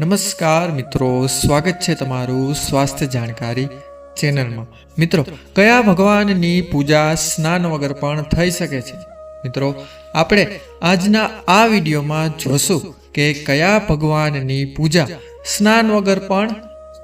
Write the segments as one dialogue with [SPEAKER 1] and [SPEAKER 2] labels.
[SPEAKER 1] નમસ્કાર મિત્રો, સ્વાગત છે તમારું સ્વાસ્થ્ય જાણકારી ચેનલમાં. મિત્રો, કયા ભગવાનની પૂજા સ્નાન વગર પણ થઈ શકે છે? મિત્રો, આપણે આજના આ વિડીયોમાં જોશું કે કયા ભગવાનની પૂજા સ્નાન વગર પણ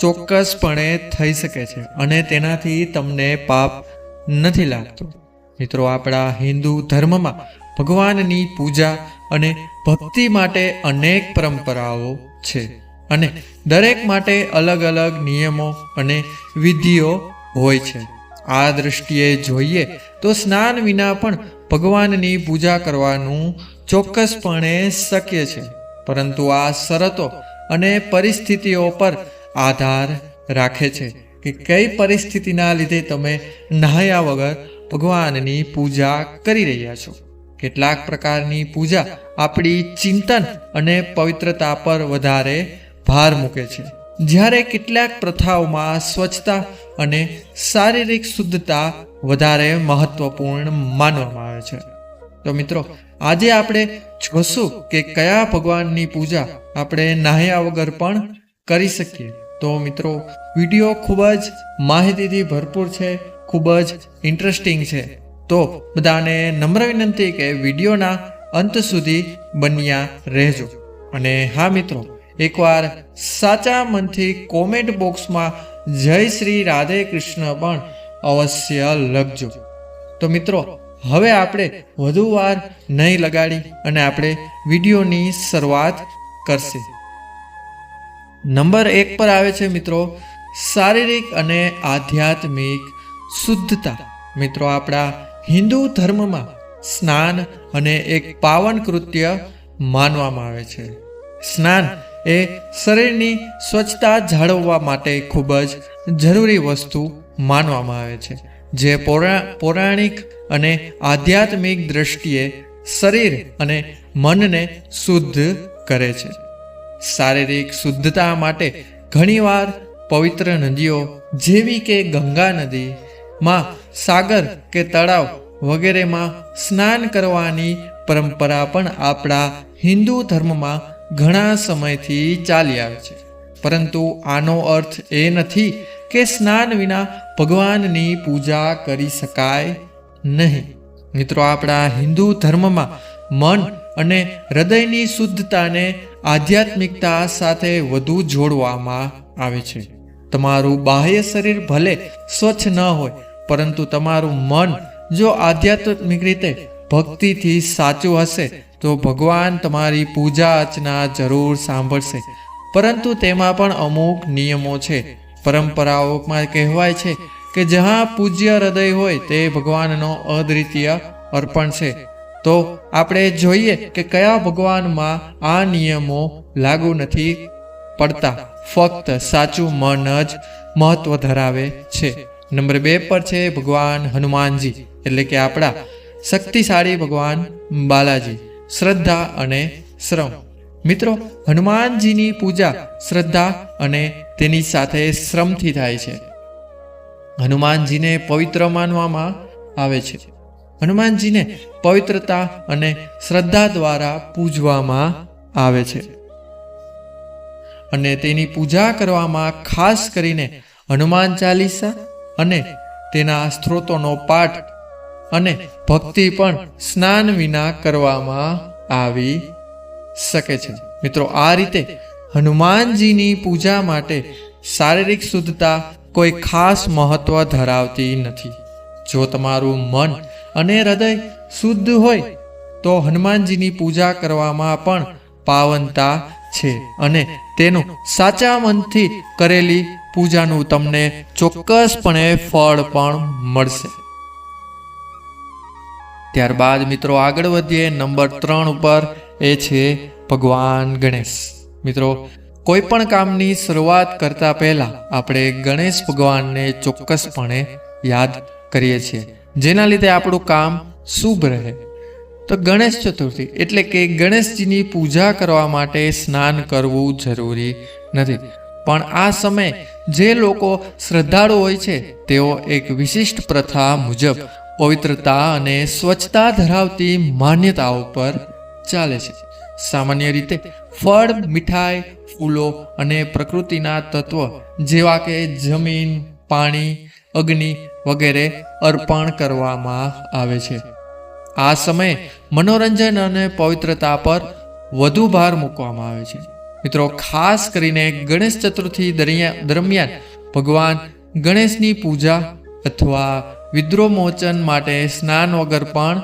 [SPEAKER 1] ચોક્કસપણે થઈ શકે છે અને તેનાથી તમને પાપ નથી લાગતું. મિત્રો, આપણા હિન્દુ ધર્મમાં ભગવાનની પૂજા અને ભક્તિ માટે અનેક પરંપરાઓ છે. અને દરેક માટે અલગ અલગ નિયમો અને વિધિઓ હોય છે. આ દૃષ્ટિએ જોઈએ તો સ્નાન વિના પણ ભગવાનની પૂજા કરવાનું ચોક્કસપણે શક્ય છે. પરંતુ આ શરતો અને પરિસ્થિતિઓ પર આધાર રાખે છે કે કઈ પરિસ્થિતિના લીધે તમે નહાયા વગર ભગવાનની પૂજા કરી રહ્યા છો. કેટલાક પ્રકારની પૂજા આપણી ચિંતન અને પવિત્રતા પર વધારે ભાર મૂકે છે. જ્યારે કેટલાક પ્રથાઓમાં સ્વચ્છતા અને શારીરિક શુદ્ધતા વધારે મહત્વપૂર્ણ માનવામાં આવે છે. તો મિત્રો, આજે આપણે જોશું કે કયા ભગવાનની પૂજા આપણે નાહ્યા વગર પણ કરી શકીએ. તો મિત્રો, વીડિયો ખૂબ જ માહિતીથી ભરપૂર છે, ખૂબ જ ઇન્ટરેસ્ટિંગ છે. તો બધાને નમ્ર વિનંતી કે વિડીયોના અંત સુધી બન્યા રહેજો. અને હા મિત્રો, એકવાર સાચા મનથી કોમેન્ટ બોક્સમાં જય શ્રી રાધે કૃષ્ણ પણ અવશ્ય લખજો. તો મિત્રો, હવે આપણે વધુ વાર નહીં લગાડી અને આપણે વિડીયોની શરૂઆત કરશે. નંબર એક પર આવે છે મિત્રો, શારીરિક અને આધ્યાત્મિક શુદ્ધતા. મિત્રો, આપણા હિન્દુ ધર્મમાં સ્નાન અને એક પાવન કૃત્ય માનવામાં આવે છે. સ્નાન એ શરીરની સ્વચ્છતા જાળવવા માટે ખૂબ જ જરૂરી વસ્તુ માનવામાં આવે છે, જે પૌરા, પૌરાણિક અને આધ્યાત્મિક દ્રષ્ટિએ શરીર અને મનને શુદ્ધ કરે છે. શારીરિક શુદ્ધતા માટે ઘણીવાર પવિત્ર નદીઓ જેવી કે ગંગા નદી માં સાગર કે તળાવ વગેરેમાં સ્નાન કરવાની પરંપરા પણ આપણા હિન્દુ ધર્મમાં ઘણા સમયથી ચાલી આવે છે. પરંતુ આનો અર્થ એ નથી કે સ્નાન વિના ભગવાનની પૂજા કરી શકાય નહીં. મિત્રો, આપણા હિન્દુ ધર્મમાં મન અને હૃદયની શુદ્ધતાને આધ્યાત્મિકતા સાથે વધુ જોડવામાં આવે છે. તમારું બાહ્ય શરીર ભલે સ્વચ્છ ન હોય પરંતુ તમારું મન જો આધ્યાત્મિક રીતે ભક્તિથી સાચું હશે, તો ભગવાન તમારી પૂજા અર્ચના જરૂર સાંભળશે. પરંતુ તેમાં પણ અમુક નિયમો છે. પરંપરાઓમાં કહેવાય છે કે જ્યાં પૂજ્ય હૃદય હોય, તે ભગવાનનો અદ્વિતીય અર્પણ છે. તો આપણે જોઈએ કે કયા ભગવાનમાં આ નિયમો લાગુ નથી પડતા. ફક્ત સાચું મન જ મહત્વ ધરાવે છે. નંબર બે પર છે ભગવાન હનુમાનજી, એટલે કે આપણા શક્તિશાળી ભગવાન બાલાજી. શ્રદ્ધા અને શ્રમ. મિત્રો, હનુમાનજીની પૂજા શ્રદ્ધા અને તેની સાથે શ્રમથી થાય છે. હનુમાનજીને પવિત્ર માનવામાં આવે છે. હનુમાનજીને પવિત્રતા અને શ્રદ્ધા દ્વારા પૂજવામાં આવે છે. અને તેની પૂજા કરવામાં ખાસ કરીને હનુમાન ચાલીસા અને તેના સ્ત્રોતોનો પાઠ અને ભક્તિ પણ સ્નાન વિના કરવામાં આવી શકે છે. મિત્રો, આ રીતે હનુમાનજીની પૂજા માટે શારીરિક શુદ્ધતા કોઈ ખાસ મહત્વ ધરાવતી નથી. જો તમારું મન અને હૃદય શુદ્ધ હોય, તો હનુમાનજીની પૂજા કરવામાં પણ પાવનતા છે અને તેનું સાચા મનથી કરેલી પૂજાનું તમને ચોક્કસપણે ફળ પણ મળશે. ત્યારબાદ મિત્રો આગળ વધીએ, નંબર ત્રણ ઉપર એ છે ભગવાન ગણેશ. મિત્રો, કોઈ પણ કામની શરૂઆત કરતા પહેલા આપણે ગણેશ ભગવાનને ચોક્કસપણે યાદ કરીએ છીએ. જેના લીધે આપણું કામ શુભ રહે. તો ગણેશ ચતુર્થી એટલે કે ગણેશજીની પૂજા કરવા માટે સ્નાન કરવું જરૂરી નથી. પણ આ સમયે જે લોકો શ્રદ્ધાળુ હોય છે, તેઓ એક વિશિષ્ટ પ્રથા મુજબ પવિત્રતા અને સ્વચ્છતા ધરાવતી માન્યતાઓ પર ચાલે છે. સામાન્ય રીતે ફળ, મીઠાઈ, ફૂલો અને પ્રકૃતિના તત્વ જેવા કે જમીન, પાણી, અગ્નિ વગેરે અર્પણ કરવામાં આવે છે. આ સમયે મનોરંજન અને પવિત્રતા પર વધુ ભાર મૂકવામાં આવે છે. મિત્રો, ખાસ કરીને ગણેશ ચતુર્થી દરમિયાન ભગવાન ગણેશની પૂજા અથવા વિદ્રોમોચન માટે સ્નાન વગર પણ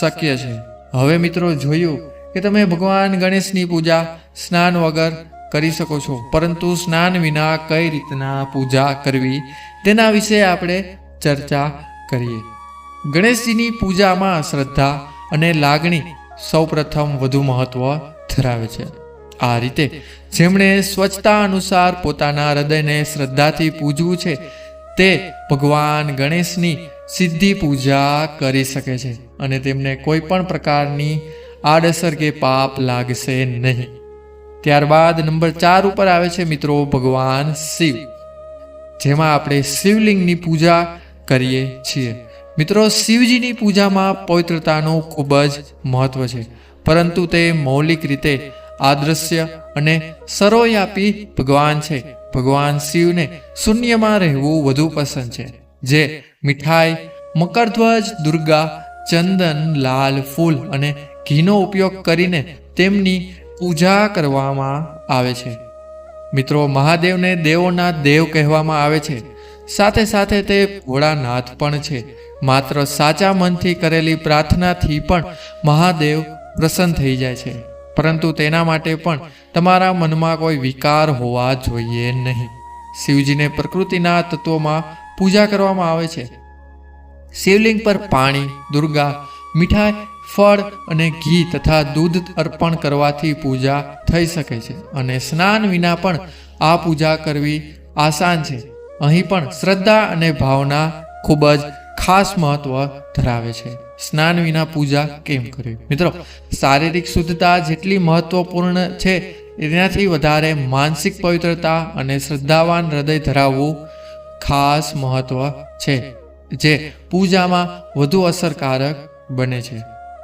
[SPEAKER 1] શક્ય છે. હવે મિત્રો, જોયું કે તમે ભગવાન ગણેશની પૂજા સ્નાન વગર કરી શકો છો, પરંતુ સ્નાન વિના કઈ રીતના પૂજા કરવી, તેના વિશે આપણે ચર્ચા કરીએ. ગણેશજીની પૂજામાં શ્રદ્ધા અને લાગણી સૌપ્રથમ વધુ મહત્વ ધરાવે છે. આ રીતે જેમણે સ્વચ્છતા અનુસાર પોતાના હૃદયને શ્રદ્ધાથી પૂજવું છે, તે ભગવાન ગણેશની સિદ્ધિ પૂજા કરી શકે છે અને તેમને કોઈ પણ પ્રકારની આડઅસર કે પાપ લાગશે નહીં. ત્યારબાદ નંબર ચાર ઉપર આવે છે, મિત્રો, ભગવાન શિવ. જેમાં આપણે શિવલિંગની પૂજા કરીએ છીએ. મિત્રો, શિવજીની પૂજામાં પવિત્રતાનું ખૂબ જ મહત્વ છે. પરંતુ તે મૌલિક રીતે આદૃશ્ય અને સરોયાપી ભગવાન છે. ભગવાન શિવને શૂન્યમાં રહેવું વધુ પસંદ છે. જે મીઠાઈ, મકરધ્વજ, દુર્ગા, ચંદન, લાલ ફૂલ અને ઘીનો ઉપયોગ કરીને તેમની પૂજા કરવામાં આવે છે. મિત્રો, મહાદેવને દેવોના દેવ કહેવામાં આવે છે. સાથે સાથે તે ભોળાનાથ પણ છે. માત્ર સાચા મનથી કરેલી પ્રાર્થનાથી પણ મહાદેવ પ્રસન્ન થઈ જાય છે. પરંતુ તેના માટે પણ તમારા મનમાં કોઈ વિકાર હોવા જોઈએ નહીં. શિવજીને પ્રકૃતિના તત્વોમાં પૂજા કરવામાં આવે છે. શિવલિંગ પર પાણી, દુર્ગા, મીઠાઈ, ફળ અને ઘી તથા દૂધ અર્પણ કરવાથી પૂજા થઈ શકે છે અને સ્નાન વિના પણ આ પૂજા કરવી આસાન છે. અહીં પણ શ્રદ્ધા અને ભાવના ખૂબ જ ખાસ મહત્વ ધરાવે છે. સ્નાન વિના પૂજા કેમ કરવી? મિત્રો, શારીરિક શુદ્ધતા જેટલી મહત્વપૂર્ણ છે, એનાથી વધારે માનસિક પવિત્રતા અને શ્રદ્ધાવાન હૃદય ધરાવવું ખાસ મહત્વ છે, જે પૂજામાં વધુ અસરકારક બને છે.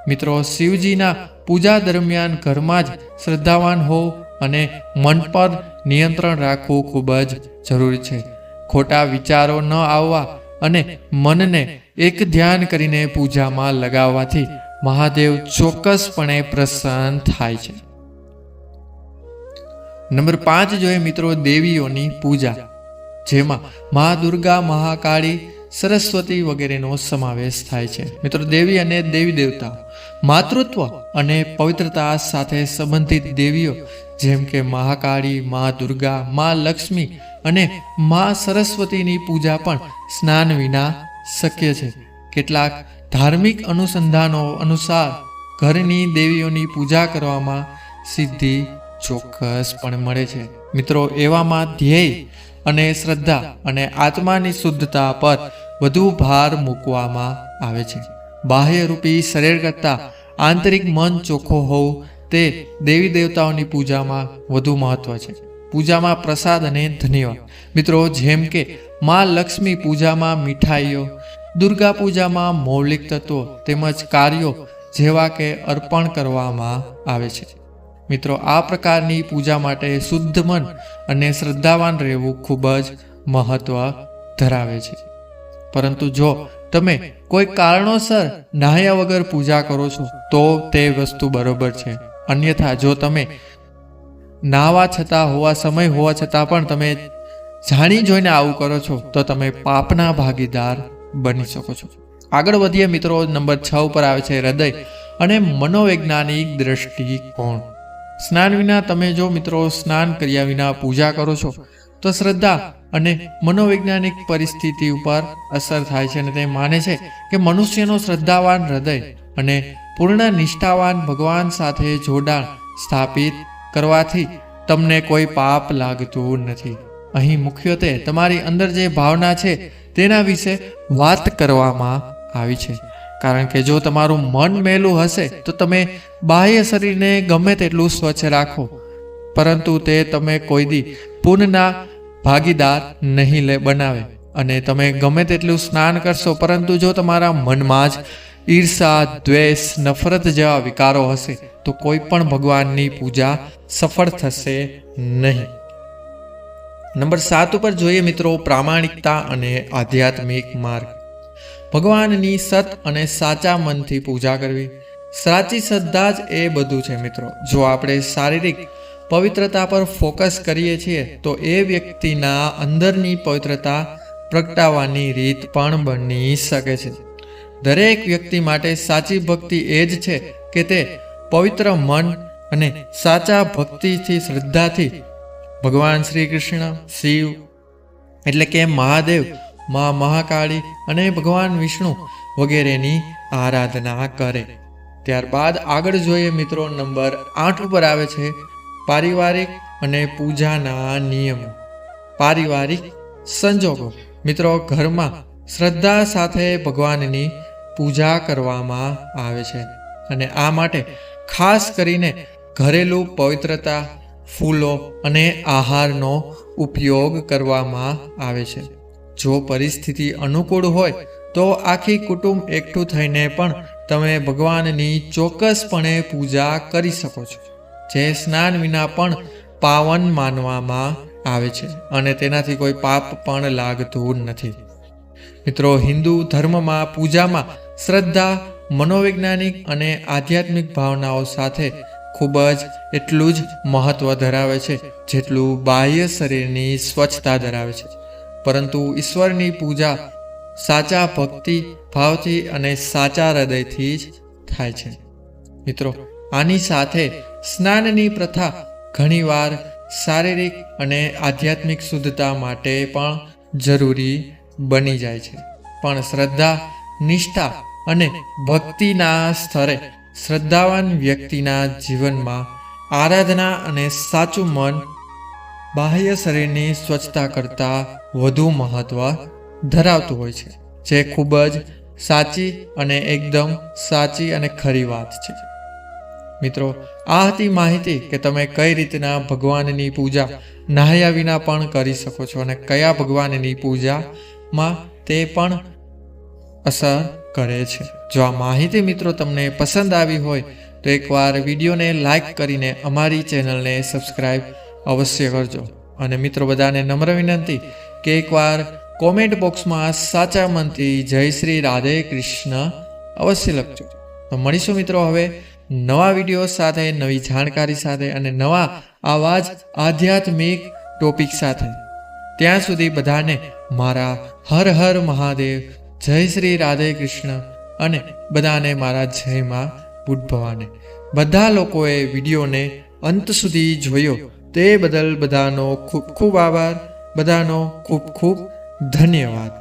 [SPEAKER 1] મિત્રો, શિવજીના પૂજા દરમિયાન ઘરમાં જ શ્રદ્ધાવાન હો અને મન પર નિયંત્રણ રાખવું ખૂબ જ જરૂરી છે. ખોટા વિચારો ન આવવા અને મનને એક ધ્યાન કરીને પૂજામાં લગાવવાથી મહાદેવ ચોક્કસપણે પ્રસન્ન થાય છે. નંબર પાંચ જોઈએ મિત્રો દેવીઓની પૂજા, જેમાં મા દુર્ગા, મહાકાળી, સરસ્વતી વગેરેનો સમાવેશ થાય છે. મિત્રો, દેવી અને દેવી દેવતાઓ માતૃત્વ અને પવિત્રતા સાથે સંબંધિત દેવીઓ, જેમ કે મહાકાળી, મા દુર્ગા, મા લક્ષ્મી અને મા સરસ્વતીની પૂજા પણ સ્નાન વિના શક્ય છે. કેટલાક ધાર્મિક અનુસંધાનો અનુસાર ઘરની દેવીઓની પૂજા કરવામાં સિદ્ધિ ચોક્કસપણે મળે છે. મિત્રો, એવામાં ધ્યેય અને શ્રદ્ધા અને આત્માની શુદ્ધતા પર વધુ ભાર મૂકવામાં આવે છે. બાહ્યરૂપી શરીર કરતાં આંતરિક મન ચોખ્ખો હોવું તે દેવી દેવતાઓની પૂજામાં વધુ મહત્વ છે. પૂજામાં પ્રસાદ અને ધન્યવાદ. મિત્રો, જેમ કે મા લક્ષ્મી પૂજામાં મીઠાઈઓ, દુર્ગા પૂજામાં મૌલિક તત્વો તેમજ કાર્યો જેવા કે અર્પણ કરવામાં આવે છે. મિત્રો, આ પ્રકારની પૂજા માટે શુદ્ધ મન અને શ્રદ્ધાવાન રહેવું ખૂબ જ મહત્વ ધરાવે છે. પરંતુ જો તમે કોઈ કારણોસર નાહ્યા વગર પૂજા કરો છો, તો તે વસ્તુ બરોબર છે. અન્યથા, જો તમે નાવા છતાં, હોવા સમય હોવા છતાં પણ તમે જાણી જોઈને આવું કરો છો, તો તમે પાપના ભાગીદાર બની શકો છો. આગળ વધીએ, મિત્રો, નંબર છ ઉપર આવે છે હૃદય અને મનોવૈજ્ઞાનિક દ્રષ્ટિકોણ. સ્નાન વિના તમે જો, મિત્રો, સ્નાન કર્યા વિના પૂજા કરો છો, તો શ્રદ્ધા અને મનોવૈજ્ઞાનિક પરિસ્થિતિ ઉપર અસર થાય છે અને તે માને છે કે મનુષ્યનો શ્રદ્ધાવાન હૃદય અને પૂર્ણ નિષ્ઠાવાન ભગવાન સાથે જોડાણ સ્થાપિત કરવાથી તમને કોઈ પાપ લાગતું નથી. અહીં મુખ્યત્વે તમારી અંદર જે ભાવના છે તેના વિશે વાત કરવામાં આવી છે. કારણ કે જો તમારું મન મેલું હશે તો તમે બાહ્ય શરીરને ગમે તેટલું સ્વચ્છ રાખો. પરંતુ તે તમે કોઈ દી પુનના ભાગીદાર નહીં લે બનાવે. અને તમે ગમે તેટલું સ્નાન કરશો, પરંતુ જો તમારા મનમાં જ ઈર્ષા, દ્વેષ, નફરત જેવા વિકારો હશે, તો કોઈ પણ ભગવાનની પૂજા સફળ થશે નહીં. નંબર સાત ઉપર જોઈએ મિત્રો, પ્રામાણિકતા અને આધ્યાત્મિક માર્ગ. ભગવાનની સત અને સાચા મનથી પૂજા કરવી. સાચી શ્રદ્ધા જ એ બધું છે મિત્રો. જો આપણે શારીરિક પવિત્રતા પર ફોકસ કરીએ છીએ, તો એ વ્યક્તિના અંદરની પવિત્રતા પ્રગટાવવાની રીત પણ બની શકે છે. દરેક વ્યક્તિ માટે સાચી ભક્તિ એ જ છે કે તે પવિત્ર મન અને સાચા ભક્તિથી, શ્રદ્ધાથી ભગવાન શ્રી કૃષ્ણ શિવ, એટલે કે મહાદેવ, મા મહાકાળી અને ભગવાન વિષ્ણુ વગેરેની આરાધના કરે. ત્યારબાદ આગળ જોઈએ મિત્રો નંબર આઠ ઉપર આવે છે પારિવારિક અને પૂજાના નિયમો. પારિવારિક સંજોગો. મિત્રો, ઘરમાં શ્રદ્ધા સાથે ભગવાનની પૂજા કરવામાં આવે છે અને આ માટે ખાસ કરીને ઘરેલું પવિત્રતા, ફૂલો અને આહારનો ઉપયોગ કરવામાં આવે છે. જો પરિસ્થિતિ અનુકૂળ હોય, તો આખી કુટુંબ એકઠું થઈને પણ તમે ભગવાનની ચોક્કસપણે પૂજા કરી શકો છો. જે સ્નાન વિના પણ પાવન માનવામાં આવે છે અને તેનાથી કોઈ પાપ પણ લાગતું નથી. મિત્રો, હિન્દુ ધર્મમાં પૂજામાં શ્રદ્ધા, મનોવૈજ્ઞાનિક અને આધ્યાત્મિક ભાવનાઓ સાથે ખૂબ જ એટલું જ મહત્વ ધરાવે છે જેટલું બાહ્ય શરીરની સ્વચ્છતા ધરાવે છે. પરંતુ ઈશ્વરની પૂજા સાચા ભક્તિ, ભાવથી અને સાચા હૃદયથી જ થાય છે. મિત્રો, આની સાથે સ્નાનની પ્રથા ઘણીવાર શારીરિક અને આધ્યાત્મિક શુદ્ધતા માટે પણ જરૂરી બની જાય છે. પણ શ્રદ્ધા, નિષ્ઠા અને ભક્તિના સ્તરે શ્રદ્ધાવાન વ્યક્તિના જીવનમાં આરાધના અને સાચું મન, બાહ્ય શરીરની સ્વચ્છતા કરતાં વધુ મહત્વ ધરાવતું હોય છે, જે ખૂબ જ સાચી અને એકદમ સાચી અને ખરી વાત છે. મિત્રો આ હતી માહિતી કે તમે કઈ રીતના ભગવાનની પૂજા નહાયા વિના પણ કરી શકો છો અને કયા ભગવાનની પૂજામાં તે પણ અસર કરે છે. જો આ માહિતી મિત્રો તમને પસંદ આવી હોય, તો એકવાર વિડીયોને લાઈક કરીને અમારી ચેનલને સબસ્ક્રાઈબ અવશ્ય કરજો. અને મિત્રો, બધાને નમ્ર વિનંતી કે એકવાર કોમેન્ટ બોક્સમાં સાચા મનથી જય શ્રી રાધે કૃષ્ણ અવશ્ય લખજો. તો મળીશું મિત્રો હવે નવા વીડિયો સાથે, નવી જાણકારી સાથે અને નવા આવા જ આધ્યાત્મિક ટોપિક સાથે. ત્યાં સુધી બધાને મારા હર હર મહાદેવ, જય શ્રી રાધે કૃષ્ણ અને બધાને મારા જય માં ભવાને. બધા લોકોએ વિડીયોને અંત સુધી જોયો. તે બદલ બધાનો ખૂબ ખૂબ આભાર. બધાનો ખૂબ ખૂબ ધન્યવાદ.